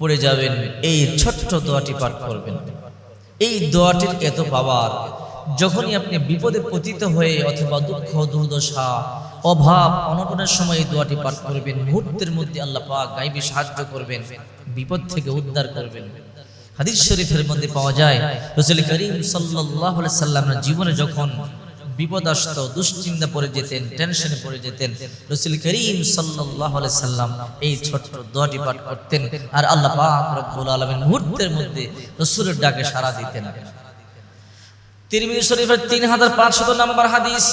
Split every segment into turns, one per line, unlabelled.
পড়ে যাবেন, এই ছোট্ট দোয়াটি পাঠ করবেন। এই দোয়াটির এত পাওয়ার, যখনই আপনি বিপদে পতিত হয়ে অথবা দুঃখ, দুর্দশা, অভাব, অনটনের সময় এই দোয়াটি পাঠ করবেন, মুহূর্তের মধ্যে আল্লাহ পাক গাইবে সাহায্য করবেন, বিপদ থেকে উদ্ধার করবেন। হাদিস শরীফের মধ্যে পাওয়া যায়, রসুল করিম আলাইহি সাল্লামের জীবনে যখন বিপদ দুশ্চিন্তা পড়ে যেতেন, টেনশনে পড়ে যেতেন। রসুল করিম আলাইহি সাল্লাম এই ছোট্ট দোয়াটি পাঠ করতেন আর আল্লাহ রব্বুল আলামিন মুহূর্তের মধ্যে রসুলের ডাকে সাড়া দিতেন। তিরমিজি শরীফের 3500 নম্বর হাদিস।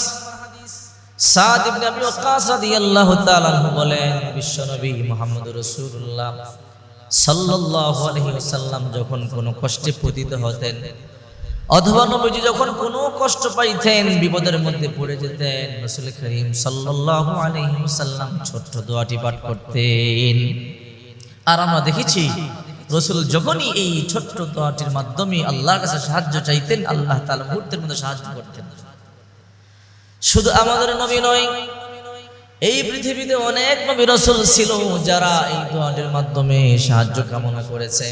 সাদ ইবনে আবি ওয়াক্কাস রাদিয়াল্লাহু তাআলা আনহু বলেন বিশ্বনবী মুহাম্মদুর রাসূলুল্লাহ সাল্লাল্লাহু আলাইহি ওয়াসাল্লাম যখন কোনো কষ্টে পতিত হতেন অথবা নবীজি যখন কোনো কষ্ট পাইতেন, বিপদের মধ্যে পড়ে যেতেন, রাসূল করিম সাল্লাল্লাহু আলাইহি ওয়াসাল্লাম ছোট্ট দোয়াটি পাঠ করতেন। আর আমরা দেখেছি, রসুল যখনই এই ছোট্ট দোয়াটির মাধ্যমে আল্লাহর কাছে সাহায্য চাইতেন, আল্লাহ তাআলা মুহূর্তের মধ্যে সাহায্য করতেন। শুধু আমাদের নবী নয়, এই পৃথিবীতে অনেক নবী রসুল ছিল যারা এই দোয়াটির মাধ্যমে সাহায্য কামনা করেছে।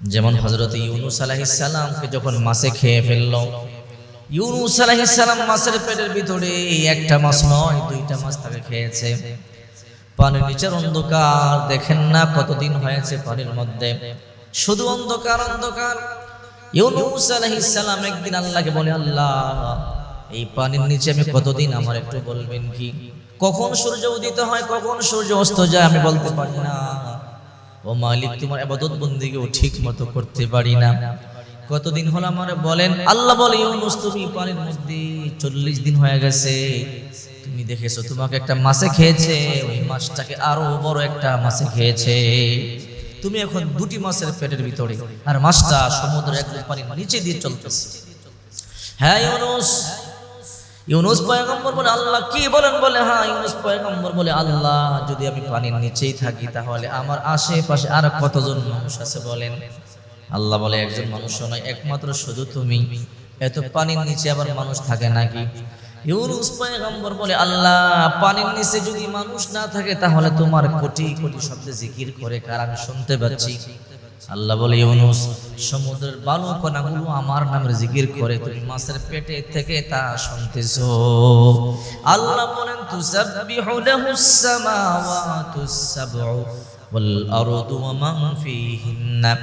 যেমন হজরত ইউনুস আলাহিসাল্লামকে যখন মাছে খেয়ে ফেলল, ইউনুস আলাহিসাল্লাম মাছের পেটের ভিতরে একটা মাছ নয়, দুইটা মাছ তাকে খেয়েছে। পানির নিচের অন্ধকার, দেখেন না কতদিন হয়েছে পানির মধ্যে। শুধু অন্ধকার অন্ধকার। ইউনুস আলাইহিস সালাম একদিন আল্লাহকে বলে, আল্লাহ, এই পানির নিচে আমি কতদিন আমার একটু বলবেন কি? কখন সূর্য উদিত হয়, কখন সূর্য অস্ত যায় আমি বলতে পারি না। ও মালিক, তোমার আবাদত বন্দিকেও ঠিক মতো করতে পারি না। কতদিন হলো আমার বলেন, আল্লাহ বলে পানির মধ্যে চল্লিশ দিন হয়ে গেছে। তুমি দেখেছ, তোমাকে একটা মাছে খেয়েছে, ওই মাছটাকে আরও বড় একটা মাছে খেয়েছে। তুমি এখন দুটি মাছের পেটের ভিতরে, আর মাছটা সমুদ্রের পানির নিচে দিয়ে চলতেছে। হ্যাঁ ইউনুস পয়গম্বর বলে আল্লাহ কি বলেন? বলে হ্যাঁ ইউনুস পয়গম্বর বলে, আল্লাহ, যদি আমি পানির নিচেই থাকি তাহলে আমার আশেপাশে আর কতজন মানুষ আছে বলেন? আল্লাহ বলে, একজন মানুষ নয়, একমাত্র শুধু তুমি। এত পানির নিচে আবার মানুষ থাকে নাকি? ইউনুস পয়গম্বর বলে, আল্লাহ, পানির নিচে যদি মানুষ না থাকে তাহলে তোমার কোটি কোটি শব্দে জিকির করে কার আমি শুনতে পাচ্ছি? আল্লাহ বলে ইউনুস সমুদ্রের বালু কণাগুলো আমার নামের জিকির করে তুমি মাছের পেটে থেকে তা শুনতেছো আল্লাহ বলেন তুসাব্বিহু লাহুস সামাওয়াতুস সাবউ ওয়াল আরদু ওয়া মান ফীহিন্না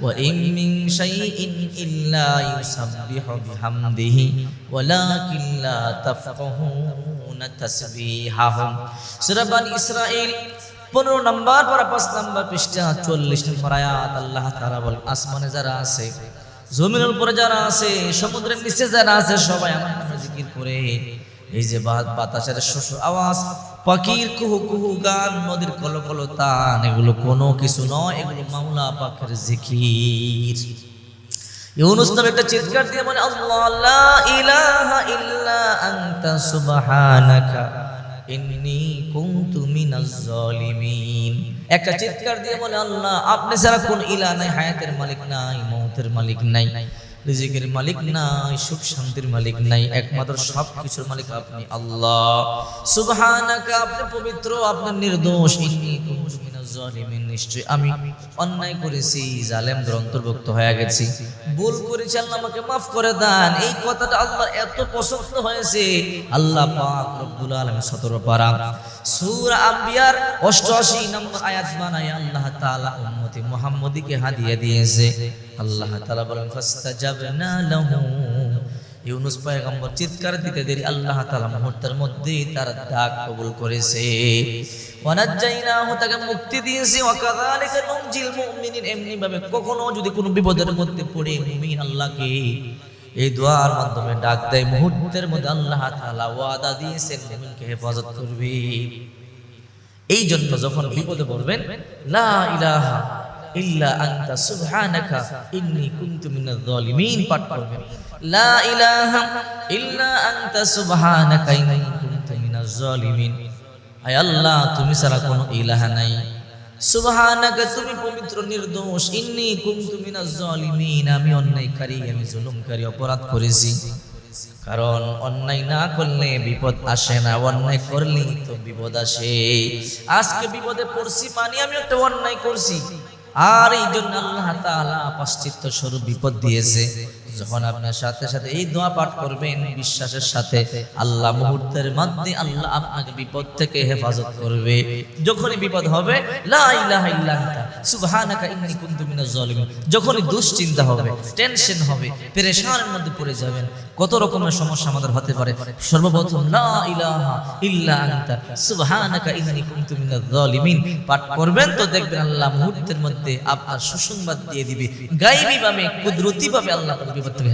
وإن من شيء إلا يسبح بحمده ولكن لا تفقهون تسبيحهم سورة بني إسرائيل পনেরো নম্বর পর পাঁচ নম্বর পৃষ্ঠা, চল্লিশ নম্বর আয়াত, আল্লাহ তারা বল আসমানে যারা আছে, জমিনের উপরে যারা আছে, সমুদ্রের নিচে যারা আছে, সবাই আমার নামে জিকির করে। এই যে বাত বাতাসের শস্য আওয়াজ, পাখির কুহু কুহু গান, নদীর কলো কলো তান, এগুলো কোনো কিছু নয়, এগুলো মামলা পাখের জিকির। ইউনুস নামে একটা চিৎকার দিয়ে মানে আল্লাহ ইলাহা ইল্লা আনতা, সুবহানাকা। ইন্নী কুনতু মিনাজ জালিমিন। একটা চিৎকার দিয়ে বলে আল্লাহ আপনি ছাড়া কোন ইলা নাই হায়াতের মালিক নাই মৌতের মালিক নাই রিজিকের মালিক নাই সুখ শান্তির মালিক নাই একমাত্র সব কিছুর মালিক আপনি আল্লাহ। সুবহানাকা আপনি পবিত্র আপনার নির্দোষ ইন্নী কুনতু নিশ্চয় আমি অন্যায় করেছি জালেমদের অন্তর্ভুক্ত হয়ে গেছি। ভুল করেছি, আল্লাহ আমাকে মাফ করে দেন। এই কথাটা আল্লাহর এত পছন্দ হয়েছে। আল্লাহ পাক রব্বুল আলামিন 17 পারা সূরা আম্বিয়ার 88 নম্বর আয়াত বানায়, আল্লাহ তাআলা উম্মতি মুহাম্মদীকে হাদিয়া দিয়েছে। আল্লাহ তাআলা বলেন লাহু ইউনুস পয়গম্বর চিৎকার দিতে দেরি আল্লাহ তালা মুহূর্তের মধ্যেই তার ডাক কবুল করেছে। মুক্তি যদি কোনো বিপদের মধ্যে পড়ে এই মাধ্যমে ডাক দেয় মধ্যে আল্লাহ ওয়াদা দিয়েছেন হেফাজত করবে। এই জন্য যখন বিপদে পড়বেন ইলাহা ইল্লা আনতা সুবহানাকা, ইন্নী কুনতু মিনাজ জালিমিন পাঠ করবেন লা ইলাহা ইল্লা আনতা সুবহানাকা, ইন্নী কুনতু মিনাজ জালিমিন আয় আল্লাহ, তুমি ছাড়া কোনো ইলাহা নাই। সুবহানাকা, তুমি পবিত্র, নির্দোষ, ইন্নী কুনতু মিনাজ জালিমিন আমি অন্যায়কারী, আমি জুলুমকারী, অপরাধ করেছি। কারণ অন্যায় না করলে বিপদ আসে না, অন্যায় করলেই তো বিপদ আসে। আজকে বিপদে পড়ছি মানে আমি একটা অন্যায় করছি। আর এই জন্য আল্লাহ তাআলা পাশ্চিত্য স্বরূপ বিপদ দিয়েছে। যখন আপনার সাথে সাথে এই দোয়া পাঠ করবেন, বিশ্বাসের সাথে আল্লাহ মুহূর্তের আল্লাহ আপনাকে বিপদ থেকে হেফাজত করবে। যখনই বিপদ হবে যখনই দুশ্চিন্তা হবে, টেনশন হবে, পেরেশানের মধ্যে পড়ে যাবেন, কত রকমের সমস্যা আমাদের হতে পারে। সর্বপ্রথম পাঠ করবেন তো দেখবেন আল্লাহ মুহূর্তের মধ্যে আপনার সুসংবাদ দিয়ে দিবে। গায়েবী ভাবে, কুদরতি ভাবে আল্লাহ আপনাকে বিপদ থেকে